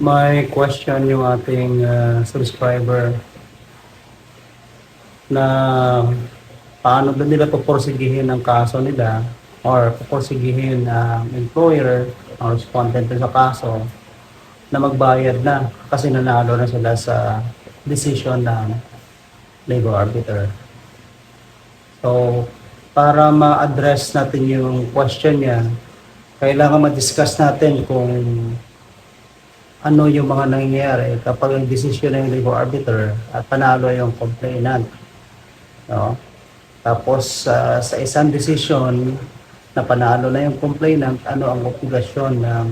May question yung ating uh, subscriber na paano ba nila puporsigihin ang kaso nila or puporsigihin ang employer or respondent sa kaso na magbayad na kasi nanalo na sila sa decision ng labor arbiter. So, para ma-address natin yung question niya, kailangan ma-discuss natin kung ano yung mga nangyayari kapag ang decision ng labor arbiter at panalo yung complainant. No? Tapos ah, sa isang decision na panalo na yung complainant, ano ang obligasyon ng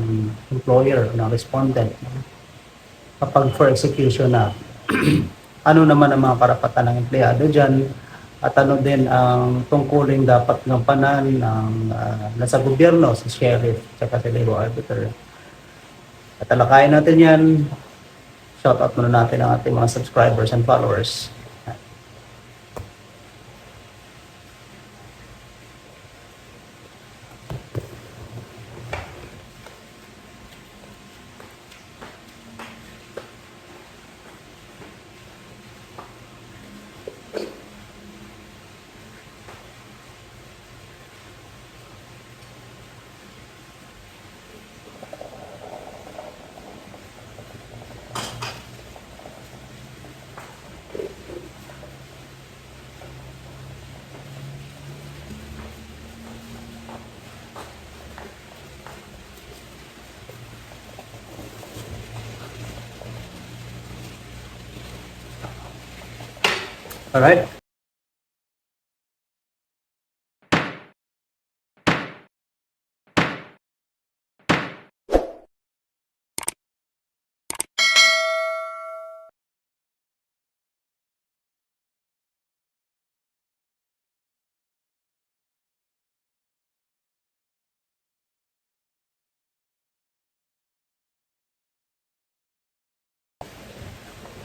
employer, ng respondent. Kapag for execution na, ano naman ang mga karapatan ng empleyado dyan, at ano din ang tungkuling dapat gampanan ng ah, nasa gobyerno, sa sheriff, at sa labor arbiter. At talakayin natin yan. Shout out muna natin ang ating mga subscribers and followers. All right.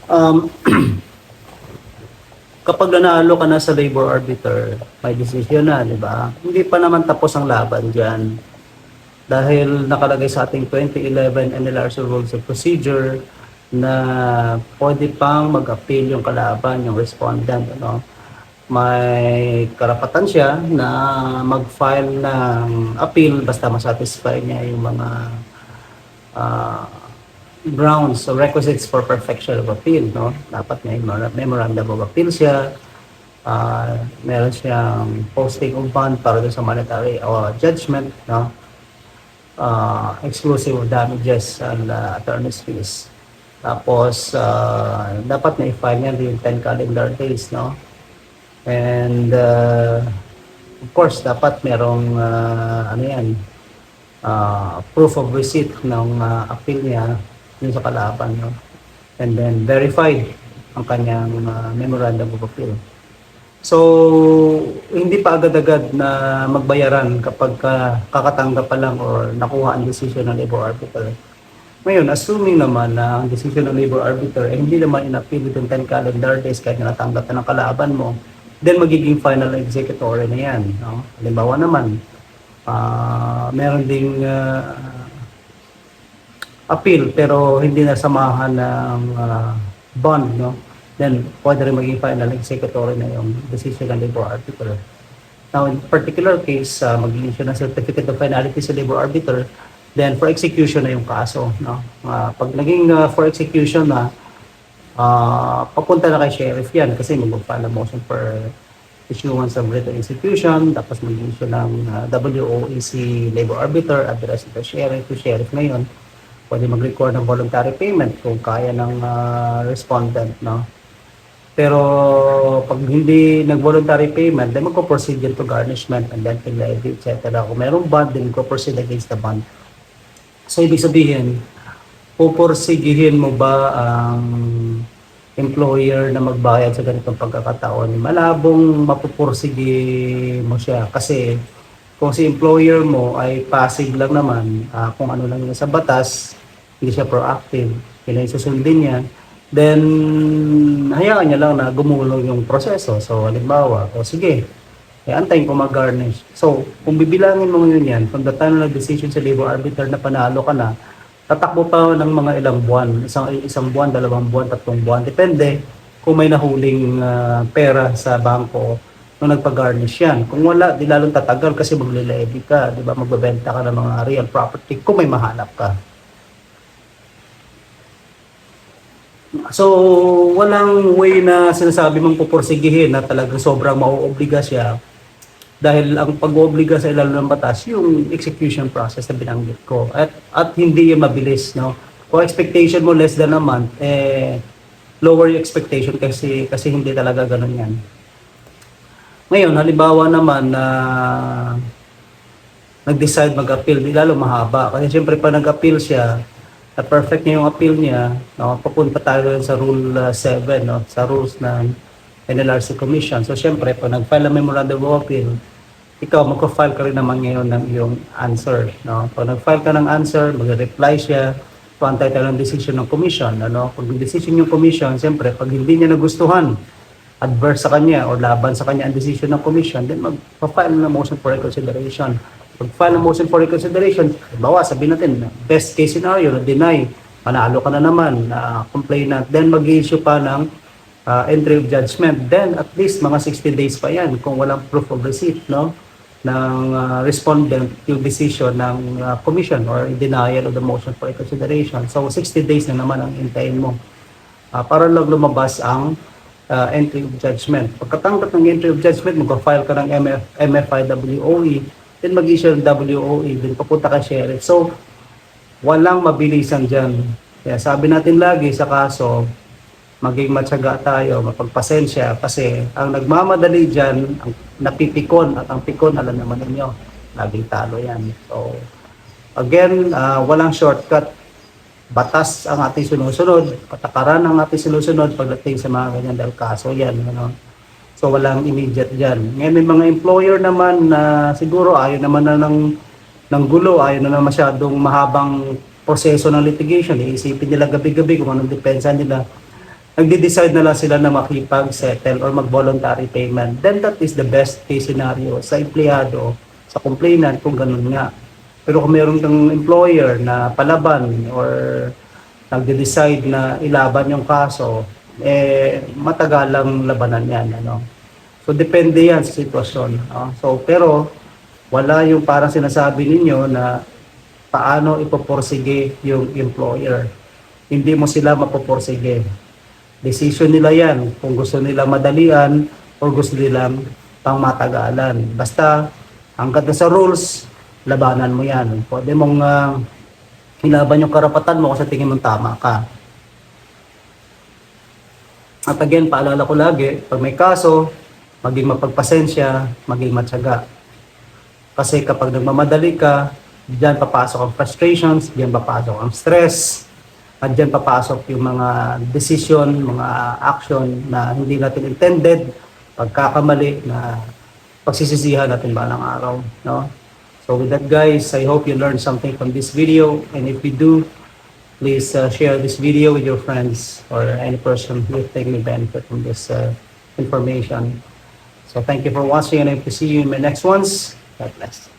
Um, kapag nanalo ka na sa labor arbiter, may decision na, di ba? Hindi pa naman tapos ang laban dyan. Dahil nakalagay sa ating 2011 NLRC Rules of Procedure na pwede pang mag-appeal yung kalaban, yung respondent, ano? May karapatan siya na mag-file ng appeal basta masatisfy niya yung mga ah, grounds or requisites for perfection of appeal, no? Dapat may memora- memorandum of appeal siya, ah meron siyang posting of bond para doon sa monetary or judgment, no? Ah, exclusive of damages and uh, attorney's fees. Tapos, ah, dapat na i-file niya yung 10 calendar days, no? And, uh, of course, dapat merong, ah, ano yan, ah, proof of receipt ng ah, appeal niya dun sa kalaban, no? And then, verified ang kanyang ah, memorandum of appeal. So, hindi pa agad-agad na magbayaran kapag ka, kakatanggap pa lang or nakuha ang decision ng labor arbiter. Ngayon, assuming naman na ang decision ng labor arbiter ay hindi naman in-appeal within 10 calendar days kahit na natanggap na ng kalaban mo, then magiging final executory na yan. No? Halimbawa naman, ah meron ding ah, appeal pero hindi nasamahan ng ah, bond, no? Then, pwede rin maging final executory na yung decision ng labor arbiter. Now, in particular case, uh, mag-issue ng certificate of finality sa labor arbiter, then for execution na yung kaso, no? Ah, pag naging ah, for execution na, ah, papunta na kay sheriff yan kasi mag-file motion for issuance of written execution, tapos mag-issue ng ah, WOEC labor arbiter, address ito sheriff, to sheriff ngayon, pwede mag-record ng voluntary payment kung kaya ng ah, respondent, no? Pero pag hindi nag-voluntary payment, then magpo-proceed yun to garnishment and then pay levy, etc. Kung merong bond, then go-proceed against the bond. So, ibig sabihin, pupursigihin mo ba ang employer na magbayad sa ganitong pagkakataon? Malabong mapupursigi mo siya kasi kung si employer mo ay passive lang naman, ah, kung ano lang yun sa batas, hindi siya proactive, ang susundin niya, then hayaan niya lang na gumulong yung proseso. So, halimbawa, o sige, eh, antayin ko mag-garnish. So, kung bibilangin mo ngayon yan, from the time na decision sa labor arbiter na panalo ka na, tatakbo pa ng mga ilang buwan, isang isang buwan, dalawang buwan, tatlong buwan, depende kung may nahuling ah, pera sa bangko nung nagpa-garnish yan. Kung wala, di lalong tatagal kasi magle-levy ka, di ba? Magbebenta ka ng mga real property kung may mahanap ka. So, walang way na sinasabi mong pupursigihin na talagang sobrang mauobliga siya dahil ang pag-oobliga sa ilalim ng batas, yung execution process na binanggit ko. At, at hindi yung mabilis, no? Kung expectation mo less than a month, eh, lower yung expectation kasi, kasi hindi talaga ganun yan. Ngayon, halimbawa naman na nag-decide mag-appeal, lalo mahaba. Kasi siyempre pa nag-appeal siya, at perfect niya yung appeal niya, no, papunta tayo sa Rule uh, 7, no, sa rules ng NLRC Commission. So siyempre, pag nag-file ang memorandum of appeal, ikaw magpa-file ka rin naman ngayon ng iyong answer. No? Pag nag-file ka ng answer, mag-reply siya, pantay tayo ng decision ng commission. Ano? Pag yung decision yung commission, siyempre, pag hindi niya nagustuhan, adverse sa kanya or laban sa kanya ang decision ng commission, then magpa-file ng motion for reconsideration. Pag file ng motion for reconsideration, bawa sabihin natin, best case scenario, na deny, manalo ka na naman, na complainant, then mag-issue pa ng uh, entry of judgment. Then at least mga 60 days pa yan kung walang proof of receipt, no? ng uh, respondent yung decision ng uh, commission or denial of the motion for reconsideration. So 60 days na naman ang hintayin mo uh, para lang lumabas ang uh, entry of judgment. Pagkatanggap ng entry of judgment, magpa-file ka ng MF, MFIWOE, then mag-issue ng WOE, then papunta ka sheriff. So, walang mabilisan dyan. Kaya sabi natin lagi sa kaso, maging matyaga tayo, mapagpasensya kasi ang nagmamadali dyan, ang napipikon at ang pikon, alam naman ninyo, laging talo yan. So, again, ah, walang shortcut. Batas ang ating sinusunod, patakaran ang ating sinusunod pagdating sa mga ganyan dahil kaso yan. Ano? So, walang immediate dyan. Ngayon, may mga employer naman na siguro ayaw naman na ng, ng gulo, ayaw na na masyadong mahabang proseso ng litigation. Iisipin nila gabi-gabi kung anong depensa nila nagde-decide na lang sila na makipag-settle or mag-voluntary payment, then that is the best case scenario sa empleyado, sa complainant, kung ganun nga. Pero kung meron kang employer na palaban or nagde-decide na ilaban yung kaso, eh, matagal lang labanan yan. Ano? So, depende yan sa sitwasyon. no? So, pero, wala yung parang sinasabi ninyo na paano ipoporsige yung employer. Hindi mo sila mapoporsige Decision nila yan kung gusto nila madalian o gusto nilang pang matagalan. Basta hanggat sa rules, labanan mo yan. Pwede mong uh, ilaban yung karapatan mo kung sa tingin mong tama ka. At again, paalala ko lagi, pag may kaso, maging mapagpasensya, maging matyaga. Kasi kapag nagmamadali ka, diyan papasok ang frustrations, diyan papasok ang stress, at dyan papasok yung mga decision, mga action na hindi natin intended, pagkakamali na pagsisisihan natin balang araw. No? So with that guys, I hope you learned something from this video. And if you do, please uh, share this video with your friends or any person who think may benefit from this uh, information. So thank you for watching and I hope to see you in my next ones. God bless.